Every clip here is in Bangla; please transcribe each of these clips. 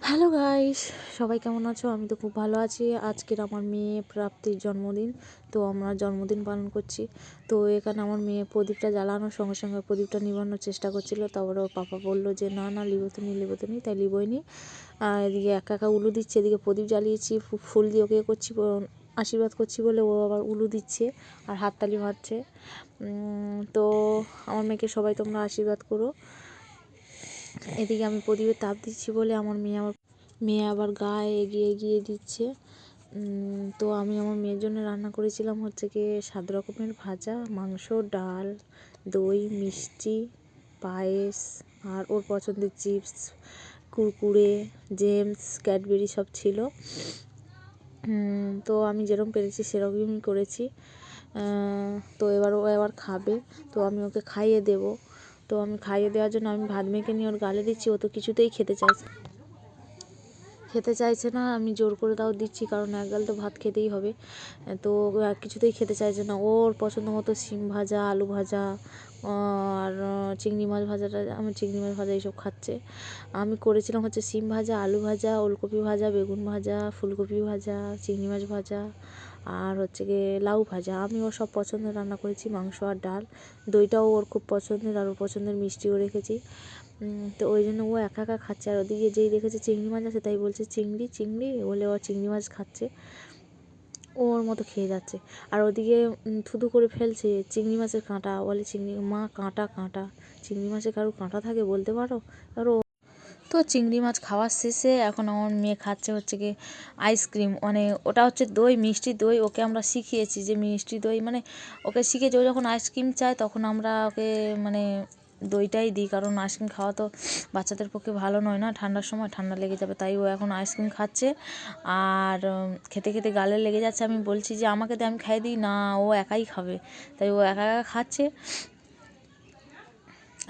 হ্যালো গাইস সবাই কেমন আছো? আমি তো খুব ভালো আছি। আজকের আমার মেয়ে প্রাপ্তির জন্মদিন। তো আমরা জন্মদিন পালন করছি। তো এখানে আমার মেয়ে প্রদীপটা জ্বালানোর সঙ্গে সঙ্গে প্রদীপটা নিবানোর চেষ্টা করছিল। তারপরে ওর পাপা বলল যে, না না লিবোতনি লিবোতনি তাই লিবোই নি। আর এদিকে একা একা উলু দিচ্ছে। এদিকে প্রদীপ জ্বালিয়েছি। ফুল দিয়ে ওকে করছি আশীর্বাদ করছি বলে ও আবার উলু দিচ্ছে আর হাততালি মারছে। তো আমার মেয়েকে সবাই তোমরা আশীর্বাদ করো। এদিকে আমি প্রদীপের তাপ দিচ্ছি বলে আমার মেয়ে আমার মেয়ে আবার গায়ে এগিয়ে এগিয়ে দিচ্ছে। তো আমি আমার মেয়ের জন্য রান্না করেছিলাম হচ্ছে কি সাত রকমের ভাজা, মাংস, ডাল, দই, মিষ্টি, পায়েস আর ওর পছন্দের চিপস, কুরকুরে, জেমস, ক্যাডবেরি সব ছিল। তো আমি যেরকম পেরেছি সেরকমই করেছি। তো এবার ও এবার খাবে, তো আমি ওকে খাইয়ে দেব। তো আমি খাইয়ে দেওয়ার জন্য আমি ভাত মেখে নিয়ে ওর গালে দিচ্ছি, ও তো কিছুতেই খেতে চাইছে খেতে চাইছে না, আমি জোর করে তাও দিচ্ছি, কারণ এক গাল তো ভাত খেতেই হবে। তো কিছুতেই খেতে চাইছে না। ওর পছন্দ মতো শিম ভাজা, আলু ভাজা আর চিংড়ি মাছ ভাজাটা আমি চিংড়ি মাছ ভাজা এইসব খাচ্ছে। আমি করেছিলাম হচ্ছে শিম ভাজা, আলু ভাজা, ওলকপি ভাজা, বেগুন ভাজা, ফুলকপি ভাজা, চিংড়ি মাছ ভাজা, আর হচ্ছে গিয়ে লাউ ভাজা। আমি ওর সব পছন্দের রান্না করেছি, মাংস আর ডাল। দইটাও ওর খুব পছন্দের আর ওর পছন্দের মিষ্টিও রেখেছি। তো ওই জন্য ও একা একা খাচ্ছে। আর ওদিকে যেই দেখেছে চিংড়ি মাছ আছে, তাই বলছে, চিংড়ি চিংড়ি? বলে ও চিংড়ি মাছ খাচ্ছে। ও ওর মতো খেয়ে যাচ্ছে। আর ওদিকে থুতু করে ফেলছে চিংড়ি মাছের কাঁটা। বলে, চিংড়ি, মা, কাঁটা কাঁটা। চিংড়ি মাছে কারও কাঁটা থাকে বলতে পারো? আর ও, তো চিংড়ি মাছ খাওয়ার শেষে এখন আমার মেয়ে খাচ্ছে হচ্ছে কি আইসক্রিম। মানে ওটা হচ্ছে দই, মিষ্টি দই। ওকে আমরা শিখিয়েছি যে মিষ্টি দই মানে ওকে শিখেছি ও যখন আইসক্রিম চায় তখন আমরা ওকে মানে দইটাই দিই, কারণ আইসক্রিম খাওয়া তো বাচ্চাদের পক্ষে ভালো নয় না, ঠান্ডার সময় ঠান্ডা লেগে যাবে, তাই ও এখন আইসক্রিম খাচ্ছে। আর খেতে খেতে গালে লেগে যাচ্ছে, আমি বলছি যে আমাকে দে, আমি খাই দিই, না, ও একাই খাবে। তাই ও একা একা খাচ্ছে।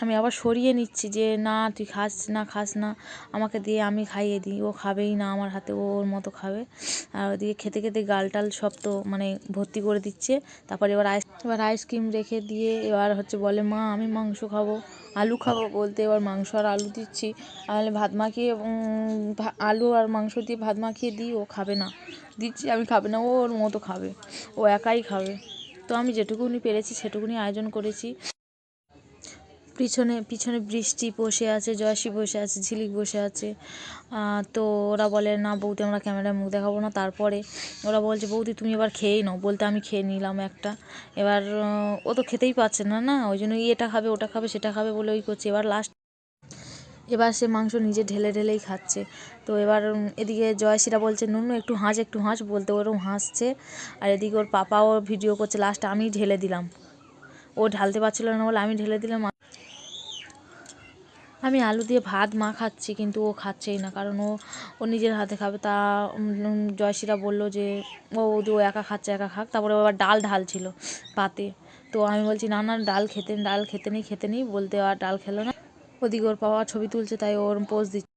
আমি আবার সরিয়ে নিচ্ছি যে, না, তুই খাস না খাস না, আমাকে দিয়ে আমি খাইয়ে দিই। ও খাবেই না আমার হাতে, ও ওর মতো খাবে। আর ওদিকে খেতে খেতে গাল টাল সব তো মানে ভর্তি করে দিচ্ছে। তারপর এবার আইস এবার আইসক্রিম রেখে দিয়ে এবার হচ্ছে বলে, মা, আমি মাংস খাব, আলু খাব বলতে এবার মাংস আর আলু দিচ্ছি। তাহলে ভাত মাখিয়ে আলু আর মাংস দিয়ে ভাত মাখিয়ে দিই, ও খাবে না। দিচ্ছি, আমি খাবে না, ও ওর মতো খাবে। ও একাই খাবে। তো আমি যেটুকুনি পেরেছি, সেটুকুনি আয়োজন করেছি। পিছনে পিছনে বৃষ্টি বসে আছে জয়সী বসে আছে, ঝিলিক বসে আছে। তো ওরা বলে, না বৌদি, আমরা ক্যামেরায় মুখ দেখাবো না। তারপরে ওরা বলছে, বৌদি, তুমি এবার খেয়েই নাও। বলতে, আমি খেয়ে নিলাম একটা। এবার ও তো খেতেই পারছে না না? ওই জন্য এটা খাবে, ওটা খাবে, সেটা খাবে, বলে ওই করছে। এবার লাস্ট এবার সে মাংস নিজে ঢেলে ঢেলেই খাচ্ছে। তো এবার এদিকে জয়শ্রীরা বলছে, নুনু, একটু হাঁস একটু হাঁস, বলতে ওরম হাসছে। আর এদিকে ওর পাপাও ভিডিও করছে লাস্ট আমি ঢেলে দিলাম। ও ঢালতে পারছিল না বলে, আমি ঢেলে দিলাম। আমি আলু দিয়ে ভাত মা খাচ্ছি, কিন্তু ও খাচ্ছেই না। কারণ ও ও নিজের হাতে খাবে। তা জয়শ্রীরা বলল যে, ও বৌদি ও একা খাচ্ছে, একা খাক। তারপরে আবার ডাল ঢালছিল পাতে। তো আমি বলছি, না না, ডাল খেতে ডাল খেতে নেই খেতে নেই। বলতে আর ডাল খেলো না। ওদিকে ওর বাবা ছবি তুলছে, তাই ওর পোজ দিচ্ছে।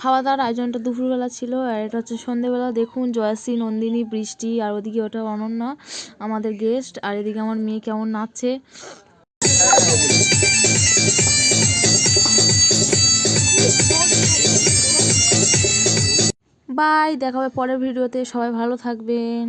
খাওয়া দাওয়ার আয়োজনটা দুপুরবেলা ছিল, আর এটা হচ্ছে সন্ধেবেলা। দেখুন, জয়াশ্রী, নন্দিনী, বৃষ্টি, আর ওদিকে ওটা অনন্যা, আমাদের গেস্ট আর এদিকে আমার মেয়ে কেমন নাচছে। বাই দেখা হবে পরের ভিডিওতে সবাই ভালো থাকবেন।